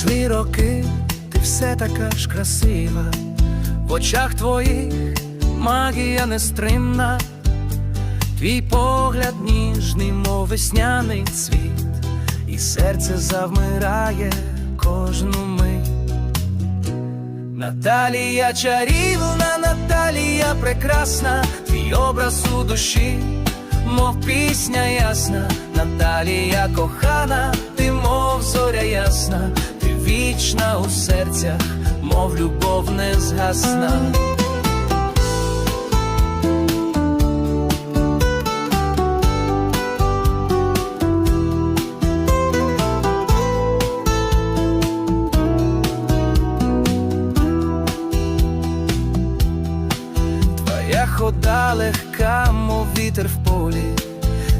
Йшли роки, ти все така ж красива, в очах твоїх магія нестримна, твій погляд ніжний, мов весняний цвіт, і серце завмирає кожну мить. Наталія чарівна, Наталія прекрасна, твій образ у душі, мов пісня ясна, Наталія кохана, вічна у серцях, мов любов не згасна. Твоя хода легка, мов вітер в полі,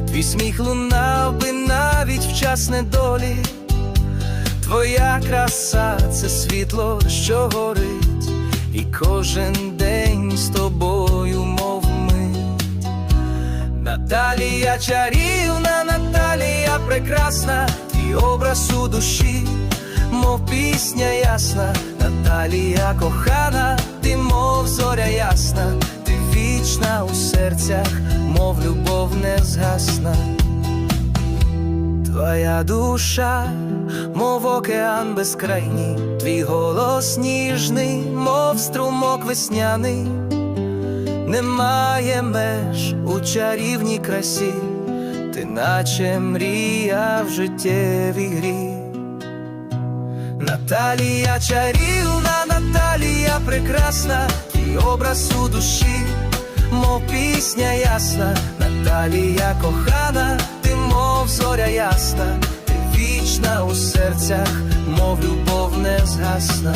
твій сміх лунав би навіть в час недолі. Твоя краса це світло, що горить, і кожен день з тобою, мов мить. Наталія чарівна, Наталія прекрасна, твій образ у душі, мов пісня ясна, Наталія кохана, ти мов зоря ясна, ти вічна у серцях, мов любов не згасна. Твоя душа, мов океан безкрайній, твій голос ніжний, мов струмок весняний, немає меж у чарівній красі, ти наче мрія в життєвій грі. Наталія чарівна, Наталія прекрасна, твій образ у душі, мов пісня ясна, Наталія кохана, мов зоря ясна, ти вічна у серцях, мов любов не згасна.